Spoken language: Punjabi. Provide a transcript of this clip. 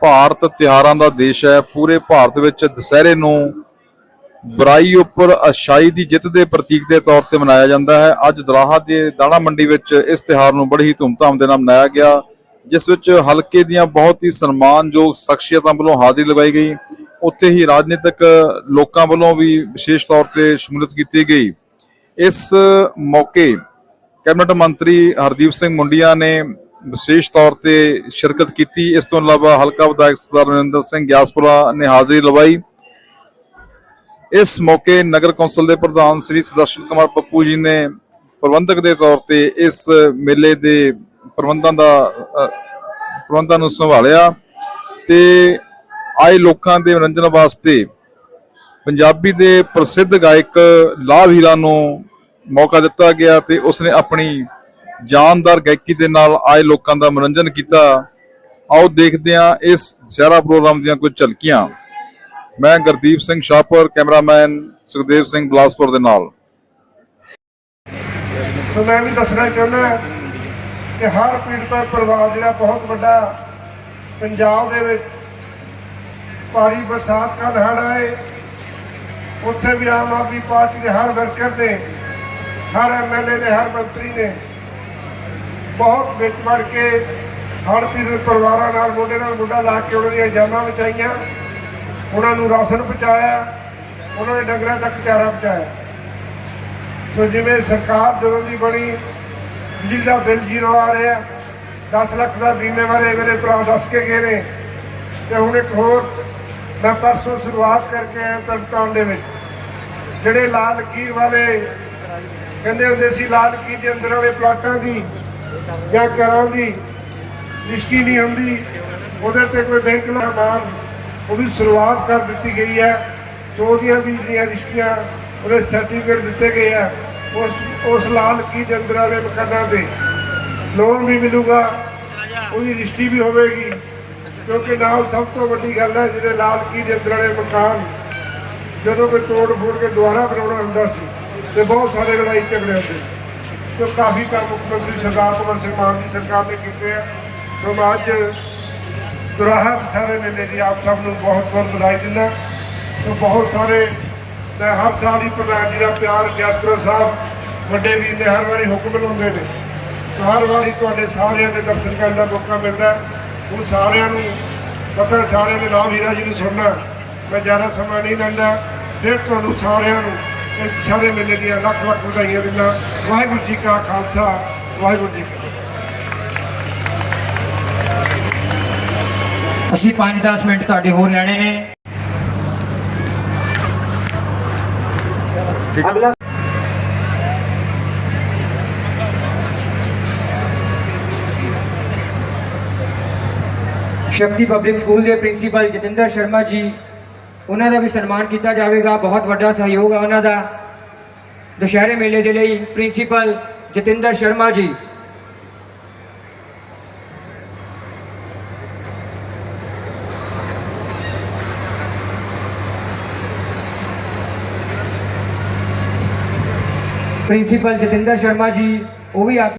ਭਾਰਤ ਤਿਉਹਾਰਾਂ ਦਾ ਦੇਸ਼ ਹੈ। ਪੂਰੇ ਭਾਰਤ ਵਿੱਚ ਦੁਸਹਿਰੇ ਨੂੰ ਬੁਰਾਈ ਉੱਪਰ ਅਛਾਈ ਦੀ ਜਿੱਤ ਦੇ ਪ੍ਰਤੀਕ ਦੇ ਤੌਰ ਤੇ ਮਨਾਇਆ ਜਾਂਦਾ ਹੈ। ਅੱਜ ਦਰਾਹਾ ਦੇ ਦਾਣਾ ਮੰਡੀ ਵਿੱਚ ਇਸ ਤਿਉਹਾਰ ਨੂੰ ਬੜੀ ਹੀ ਧੂਮਧਾਮ ਦੇ ਨਾਲ ਮਨਾਇਆ ਗਿਆ। ਜਿਸ ਵਿੱਚ ਹਲਕੇ ਦੀਆਂ ਬਹੁਤ ਹੀ ਸਨਮਾਨਯੋਗ ਸ਼ਖਸੀਅਤਾਂ ਵੱਲੋਂ ਹਾਜ਼ਰੀ ਲਗਾਈ ਗਈ। ਉੱਥੇ ਹੀ ਰਾਜਨੀਤਿਕ ਲੋਕਾਂ ਵੱਲੋਂ ਵੀ ਵਿਸ਼ੇਸ਼ ਤੌਰ ਤੇ ਸ਼ਮੂਲੀਅਤ ਕੀਤੀ ਗਈ। ਇਸ ਮੌਕੇ ਕੈਬਨਿਟ ਮੰਤਰੀ ਹਰਦੀਪ ਸਿੰਘ ਮੁੰਡੀਆਂ ਨੇ ਵਿਸ਼ੇਸ਼ ਤੌਰ ਤੇ ਸ਼ਿਰਕਤ ਕੀਤੀ। ਇਸ ਤੋਂ ਇਲਾਵਾ ਹਲਕਾ ਵਿਧਾਇਕ ਸਰਦਾਰ ਨਰਿੰਦਰ ਸਿੰਘ ਗਿਆਸਪੁਰਾ ਨੇ ਹਾਜ਼ਰੀ ਲਵਾਈ। ਇਸ ਮੌਕੇ ਨਗਰ ਕੌਂਸਲ ਦੇ ਪ੍ਰਧਾਨ ਸ੍ਰੀ ਸੁਦਰਸ਼ਨ ਕੁਮਾਰ ਪੱਪੂ ਜੀ ਨੇ ਪ੍ਰਬੰਧਕ ਦੇ ਤੌਰ ਤੇ ਇਸ ਮੇਲੇ ਦੇ ਪ੍ਰਬੰਧਾਂ ਦਾ ਪ੍ਰਬੰਧਾਂ ਨੂੰ ਸੰਭਾਲਿਆ ਤੇ ਆਏ ਲੋਕਾਂ ਦੇ ਮਨੋਰੰਜਨ ਵਾਸਤੇ ਪੰਜਾਬੀ ਦੇ ਪ੍ਰਸਿੱਧ ਗਾਇਕ ਲਾਭ ਹੀਰਾ ਨੂੰ ਮੌਕਾ ਦਿੱਤਾ ਗਿਆ ਤੇ ਉਸਨੇ ਆਪਣੀ ਜਾਨਦਾਰ ਗਾਇਕੀ ਦੇ ਨਾਲ ਆਏ ਲੋਕਾਂ ਦਾ ਮਨੋਰੰਜਨ ਕੀਤਾ। ਆਓ ਦੇਖਦੇ ਹਾਂ ਇਸ ਦੁਸਹਿਰਾ ਪ੍ਰੋਗਰਾਮ ਦੀਆਂ ਕੁਝ ਝਲਕੀਆਂ। ਮੈਂ ਗੁਰਦੀਪ ਸਿੰਘ ਸ਼ਾਹਪੁਰ, ਕੈਮਰਾਮੈਨ ਸੁਖਦੇਵ ਸਿੰਘ ਬਲਾਸਪੁਰ ਦੇ ਨਾਲ। ਸੋ ਮੈਂ ਵੀ ਦੱਸਣਾ ਚਾਹੁੰਦਾ ਕਿ ਹਰ ਪੀੜਤਾ ਪਰਿਵਾਰ ਜਿਹੜਾ ਬਹੁਤ ਵੱਡਾ ਪੰਜਾਬ ਦੇ ਵਿੱਚ ਭਾਰੀ ਬਰਸਾਤ ਕੱਲ੍ਹ ਹੜ੍ਹ ਆਏ। ਉੱਥੇ ਵੀ ਆਮ ਆਦਮੀ ਪਾਰਟੀ ਦੇ ਹਰ ਵਰਕਰ ਨੇ, ਹਰ ਐਮਐਲਏ ਨੇ, ਹਰ ਮੰਤਰੀ ਨੇ ਬਹੁਤ ਵਿੱਚ ਵੜ ਕੇ ਹੜ੍ਹ ਪੀੜਤ ਪਰਿਵਾਰਾਂ ਨਾਲ, ਮੋਢੇ ਨਾਲ ਮੋਢਾ ਲਾ ਕੇ ਉਹਨਾਂ ਦੀਆਂ ਜਾਨਾਂ ਬਚਾਈਆਂ, ਉਹਨਾਂ ਨੂੰ ਰਾਸ਼ਨ ਪਹੁੰਚਾਇਆ, ਉਹਨਾਂ ਦੇ ਡੰਗਰਾਂ ਤੱਕ ਚਾਰਾ ਪਹੁੰਚਾਇਆ। ਸੋ ਜਿਵੇਂ ਸਰਕਾਰ ਜਦੋਂ ਦੀ ਬਣੀ, ਬਿਜਲੀ ਦਾ ਬਿੱਲ ਜ਼ੀਰੋ ਆ ਰਿਹਾ 10 ਲੱਖ ਦਾ ਬੀਮੇ ਬਾਰੇ ਮੇਰੇ ਭਰਾ ਦੱਸ ਕੇ ਗਏ ਨੇ। ਤੇ ਹੁਣ ਇੱਕ ਹੋਰ ਮੈਂ ਪਰਸੋਂ ਸ਼ੁਰੂਆਤ ਕਰਕੇ ਆਇਆ ਤਰਨਤਾਰਨ ਦੇ ਵਿੱਚ। ਜਿਹੜੇ ਲਾਲ ਲਕੀਰ ਵਾਲੇ ਕਹਿੰਦੇ ਹੁੰਦੇ ਸੀ, ਲਾਲ ਲਕੀਰ ਦੇ ਅੰਦਰ ਵਾਲੇ ਪਲਾਟਾਂ ਦੀ ਜਾਂ ਘਰਾਂ ਦੀ ਲਿਸਟੀ ਨਹੀਂ ਹੁੰਦੀ, ਉਹਦੇ ਤੇ ਕੋਈ ਬੈਂਕ ਨਾਲ ਉਹ ਵੀ ਸ਼ੁਰੂਆਤ ਕਰ ਦਿੱਤੀ ਗਈ ਹੈ। ਸੋ ਉਹਦੀਆਂ ਵੀ ਜਿਹੜੀਆਂ ਲਿਸਟੀਆਂ ਉਹਦੇ ਸਰਟੀਫਿਕੇਟ ਦਿੱਤੇ ਗਏ ਆ, ਉਸ ਉਸ ਲਾਲ ਕੀ ਦੇ ਵਾਲੇ ਮਕਾਨਾਂ ਤੇ ਲੋਨ ਵੀ ਮਿਲੂਗਾ, ਉਹਦੀ ਲਿਸਟੀ ਵੀ ਹੋਵੇਗੀ, ਕਿਉਂਕਿ ਨਾਲ ਸਭ ਤੋਂ ਵੱਡੀ ਗੱਲ ਹੈ, ਜਿਹੜੇ ਲਾਲ ਕੀ ਦੇ ਅੰਦਰ ਵਾਲੇ ਮਕਾਨ, ਜਦੋਂ ਕੋਈ ਤੋੜ ਫੋੜ ਕੇ ਦੁਬਾਰਾ ਬਣਾਉਣਾ ਹੁੰਦਾ ਸੀ, ਤੇ ਬਹੁਤ ਸਾਰੇ ਲੜਾਈ ਝਗੜੇ ਹੁੰਦੇ ਸੀ। ਤੇ ਕਾਫੀ ਕੰਮ ਮੁੱਖ ਮੰਤਰੀ ਸਰਦਾਰ ਭਗਵੰਤ ਸਿੰਘ ਮਾਨ ਦੀ ਸਰਕਾਰ ਨੇ ਕੀਤੇ ਆ। ਸੋ ਮੈਂ ਅੱਜ ਦੁਰਾਹਾ ਸਾਰੇ ਮੇਲੇ ਦੀ ਆਪ ਸਭ ਨੂੰ ਬਹੁਤ ਬਹੁਤ ਵਧਾਈ ਦਿੰਦਾ। ਸੋ ਬਹੁਤ ਸਾਰੇ ਮੈਂ ਹਰ ਸਾਲ ਹੀ ਪ੍ਰਧਾਨ ਜੀ ਦਾ ਪਿਆਰ ਗਿਆਸਪੁਰ ਸਾਹਿਬ, ਵੱਡੇ ਵੀਰ ਨੇ ਹਰ ਵਾਰੀ ਹੁਕਮ ਲਾਉਂਦੇ ਨੇ। ਹਰ ਵਾਰੀ ਤੁਹਾਡੇ ਸਾਰਿਆਂ ਦੇ ਦਰਸ਼ਨ ਕਰਨ ਦਾ ਮੌਕਾ ਮਿਲਦਾ ਹੈ। ਹੁਣ ਸਾਰਿਆਂ ਨੂੰ ਪਤਾ ਸਾਰਿਆਂ ਨੇ ਨਾਮ ਹੀਰਾ ਜੀ ਨੂੰ ਸੁਣਨਾ ਮੈਂ ਜ਼ਿਆਦਾ ਸਮਾਂ ਨਹੀਂ ਲੈਂਦਾ। ਫਿਰ ਤੁਹਾਨੂੰ ਸਾਰਿਆਂ ਨੂੰ ਸਾਰੇ ਮੇਲੇ ਦੀਆਂ ਲੱਖ ਲੱਖ ਵਧਾਈਆਂ ਦਿੰਦਾ ਵਾਹਿਗੁਰੂ ਜੀ ਕਾ ਖਾਲਸਾ ਵਾਹਿਗੁਰੂ ਜੀ ਅਸੀਂ 5-10 ਮਿੰਟ ਤੁਹਾਡੇ ਹੋਰ ਲੈਣੇ ਨੇ। ਅਗਲਾ ਸ਼ਕਤੀ ਪਬਲਿਕ ਸਕੂਲ ਦੇ ਪ੍ਰਿੰਸੀਪਲ ਜਤਿੰਦਰ ਸ਼ਰਮਾ ਜੀ ਉਹਨਾਂ ਦਾ ਵੀ ਸਨਮਾਨ ਕੀਤਾ ਜਾਵੇਗਾ। ਬਹੁਤ ਵੱਡਾ ਸਹਿਯੋਗ ਹੈ ਉਹਨਾਂ ਦਾ। ਦੁਸ਼ਹਿਰੇ ਮੇਲੇ ਦੇ ਲਈ ਪ੍ਰਿੰਸੀਪਲ ਜਤਿੰਦਰ ਸ਼ਰਮਾ ਜੀ। ਪ੍ਰਿੰਸੀਪਲ ਜਤਿੰਦਰ ਸ਼ਰਮਾ ਜੀ, ਉਹ ਵੀ ਆ